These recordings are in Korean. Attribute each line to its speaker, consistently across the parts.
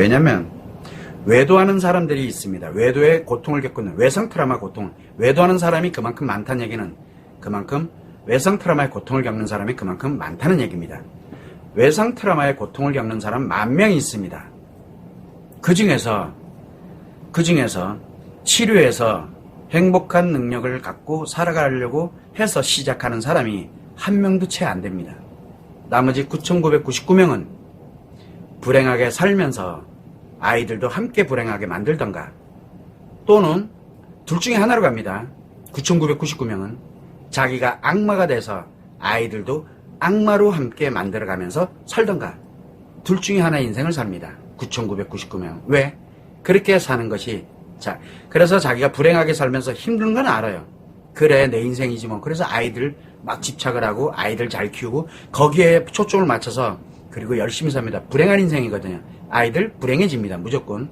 Speaker 1: 왜냐면 외도하는 사람들이 있습니다. 외도의 고통을 겪고 있는 외상 트라우마 고통. 외도하는 사람이 그만큼 많다는 얘기는 그만큼 외상 트라우마의 고통을 겪는 사람이 그만큼 많다는 얘기입니다. 외상 트라우마의 고통을 겪는 사람 만 명이 있습니다. 그 중에서 그 중에서 치료해서 행복한 능력을 갖고 살아가려고 해서 시작하는 사람이 한 명도 채 안 됩니다. 나머지 9,999명은 불행하게 살면서 아이들도 함께 불행하게 만들던가 또는 둘 중에 하나로 갑니다. 9,999명은 자기가 악마가 돼서 아이들도 악마로 함께 만들어가면서 살던가 둘 중에 하나의 인생을 삽니다. 9,999명. 왜? 그렇게 사는 것이 자 그래서 자기가 불행하게 살면서 힘든 건 알아요. 그래 내 인생이지 뭐. 그래서 아이들 막 집착을 하고 아이들 잘 키우고 거기에 초점을 맞춰서 그리고 열심히 삽니다. 불행한 인생이거든요. 아이들 불행해집니다. 무조건.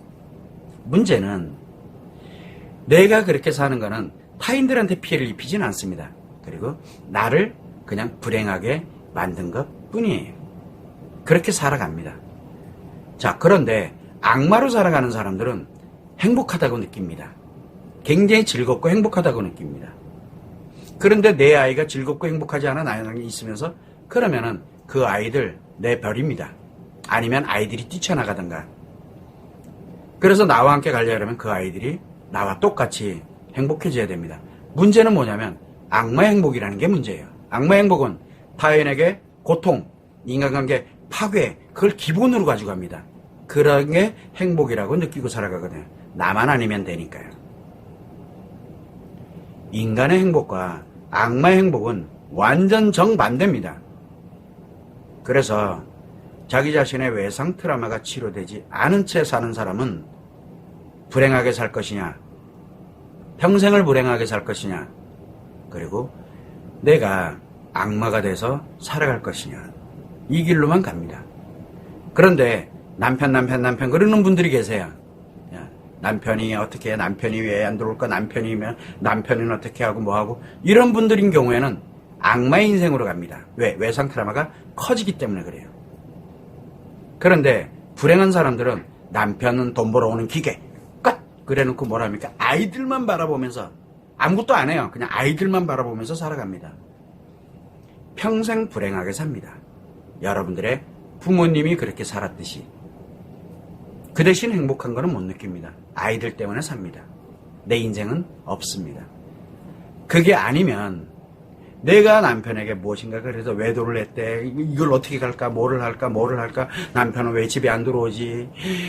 Speaker 1: 문제는 내가 그렇게 사는 거는 타인들한테 피해를 입히지는 않습니다. 그리고 나를 그냥 불행하게 만든 것 뿐이에요. 그렇게 살아갑니다. 자, 그런데 악마로 살아가는 사람들은 행복하다고 느낍니다. 굉장히 즐겁고 행복하다고 느낍니다. 그런데 내 아이가 즐겁고 행복하지 않은 아이가 있으면서 그러면은 그 아이들 내 별입니다. 아니면 아이들이 뛰쳐나가든가. 그래서 나와 함께 가려면 그 아이들이 나와 똑같이 행복해져야 됩니다. 문제는 뭐냐면 악마의 행복이라는 게 문제예요. 악마의 행복은 타인에게 고통, 인간관계 파괴, 그걸 기본으로 가지고 갑니다. 그런 게 행복이라고 느끼고 살아가거든요. 나만 아니면 되니까요. 인간의 행복과 악마의 행복은 완전 정반대입니다. 그래서 자기 자신의 외상 트라우마가 치료되지 않은 채 사는 사람은 불행하게 살 것이냐, 평생을 불행하게 살 것이냐, 그리고 내가 악마가 돼서 살아갈 것이냐, 이 길로만 갑니다. 그런데 남편, 남편, 남편 그러는 분들이 계세요. 야, 남편이 어떻게 해? 남편이 왜 안 들어올까? 남편이면 남편은 어떻게 하고 뭐 하고 이런 분들인 경우에는 악마의 인생으로 갑니다. 왜? 외상 트라우마가 커지기 때문에 그래요. 그런데 불행한 사람들은 남편은 돈 벌어오는 기계 끝 그래놓고 뭐랍니까? 아이들만 바라보면서 아무것도 안 해요. 그냥 아이들만 바라보면서 살아갑니다. 평생 불행하게 삽니다. 여러분들의 부모님이 그렇게 살았듯이 그 대신 행복한 거는 못 느낍니다. 아이들 때문에 삽니다. 내 인생은 없습니다. 그게 아니면 내가 남편에게 무엇인가 그래서 외도를 했대. 이걸 어떻게 갈까? 뭐를 할까? 뭐를 할까? 남편은 왜 집에 안 들어오지?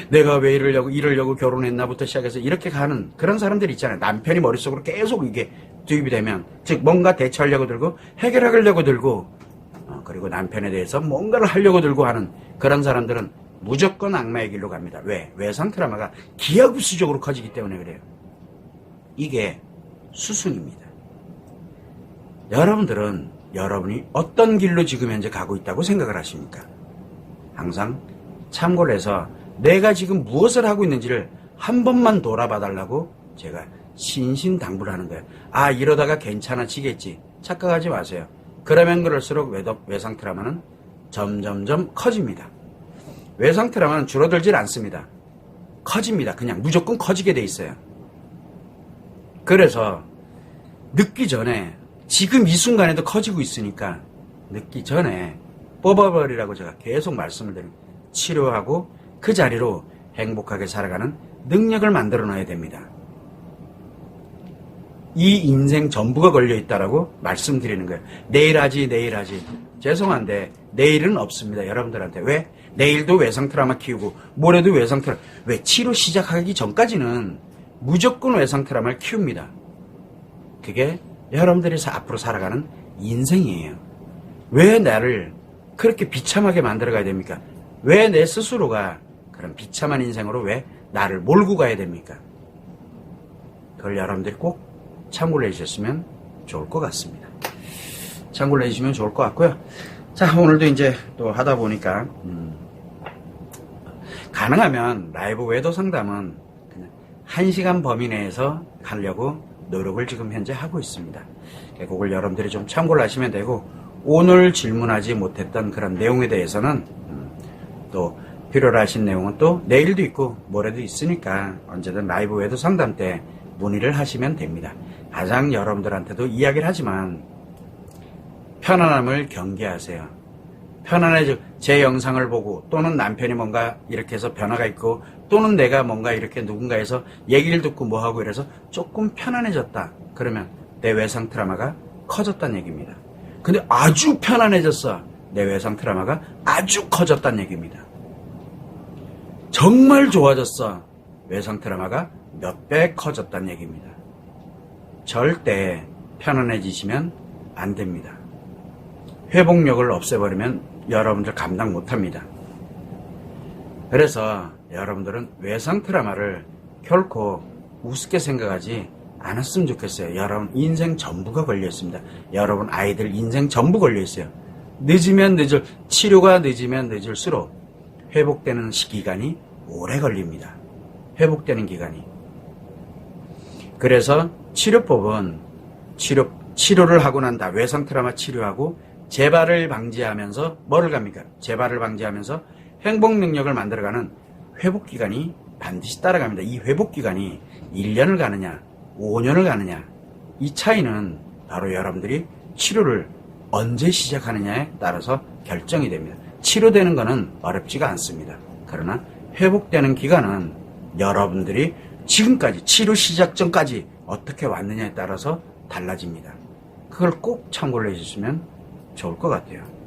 Speaker 1: 내가 왜 이러려고, 이러려고 결혼했나부터 시작해서 이렇게 가는 그런 사람들 있잖아요. 남편이 머릿속으로 계속 이게 투입이 되면, 즉, 뭔가 대처하려고 들고, 해결하려고 들고, 어, 그리고 남편에 대해서 뭔가를 하려고 들고 하는 그런 사람들은 무조건 악마의 길로 갑니다. 왜? 외상 트라마가 기하급수적으로 커지기 때문에 그래요. 이게 수순입니다. 여러분들은 여러분이 어떤 길로 지금 현재 가고 있다고 생각을 하십니까? 항상 참고를 해서 내가 지금 무엇을 하고 있는지를 한 번만 돌아봐 달라고 제가 신신당부를 하는 거예요. 아, 이러다가 괜찮아지겠지. 착각하지 마세요. 그러면 그럴수록 외상 트라마는 점점점 커집니다. 외상 트라마는 줄어들질 않습니다. 커집니다. 그냥 무조건 커지게 돼 있어요. 그래서 늦기 전에 지금 이 순간에도 커지고 있으니까 늦기 전에 뽑아버리라고 제가 계속 말씀을 드립니다. 치료하고 그 자리로 행복하게 살아가는 능력을 만들어 놔야 됩니다. 이 인생 전부가 걸려 있다라고 말씀드리는 거예요. 내일 하지, 내일 하지. 죄송한데 내일은 없습니다. 여러분들한테 왜? 내일도 외상 트라우마 키우고 모레도 외상 트라우마. 왜? 치료 시작하기 전까지는 무조건 외상 트라우마를 키웁니다. 그게 여러분들이 사- 앞으로 살아가는 인생이에요. 왜 나를 그렇게 비참하게 만들어 가야 됩니까? 왜 내 스스로가 그런 비참한 인생으로 왜 나를 몰고 가야 됩니까? 그걸 여러분들이 꼭 참고를 해주셨으면 좋을 것 같습니다. 참고를 해주시면 좋을 것 같고요. 자, 오늘도 이제 또 하다 보니까, 음, 가능하면 라이브 외도 상담은 그냥 1시간 범위 내에서 하려고 노력을 지금 현재 하고 있습니다. 그걸 여러분들이 좀 참고를 하시면 되고, 오늘 질문하지 못했던 그런 내용에 대해서는, 음, 또 필요로 하신 내용은 또 내일도 있고 모레도 있으니까 언제든 라이브 외도 상담 때 문의를 하시면 됩니다. 가장 여러분들한테도 이야기를 하지만 편안함을 경계하세요. 편안해져 제 영상을 보고 또는 남편이 뭔가 이렇게 해서 변화가 있고 또는 내가 뭔가 이렇게 누군가에서 얘기를 듣고 뭐 하고 이래서 조금 편안해졌다. 그러면 내 외상 트라마가 커졌다는 얘기입니다. 근데 아주 편안해졌어. 내 외상 트라마가 아주 커졌다는 얘기입니다. 정말 좋아졌어. 외상 트라마가 몇 배 커졌다는 얘기입니다. 절대 편안해지시면 안 됩니다. 회복력을 없애버리면 여러분들 감당 못합니다. 그래서 여러분들은 외상 트라마를 결코 우습게 생각하지 않았으면 좋겠어요. 여러분 인생 전부가 걸려 있습니다. 여러분 아이들 인생 전부 걸려 있어요. 늦으면 늦을 치료가 늦으면 늦을수록 회복되는 시기간이 오래 걸립니다. 회복되는 기간이. 그래서 치료법은 치료 치료를 하고 난 다 외상 트라마 치료하고 재발을 방지하면서 뭐를 갑니까? 재발을 방지하면서 행복 능력을 만들어가는 회복 기간이 반드시 따라갑니다. 이 회복 기간이 1년을 가느냐, 5년을 가느냐, 이 차이는 바로 여러분들이 치료를 언제 시작하느냐에 따라서 결정이 됩니다. 치료되는 것은 어렵지가 않습니다. 그러나 회복되는 기간은 여러분들이 지금까지 치료 시작 전까지 어떻게 왔느냐에 따라서 달라집니다. 그걸 꼭 참고를 해주시면 좋을 것 같아요.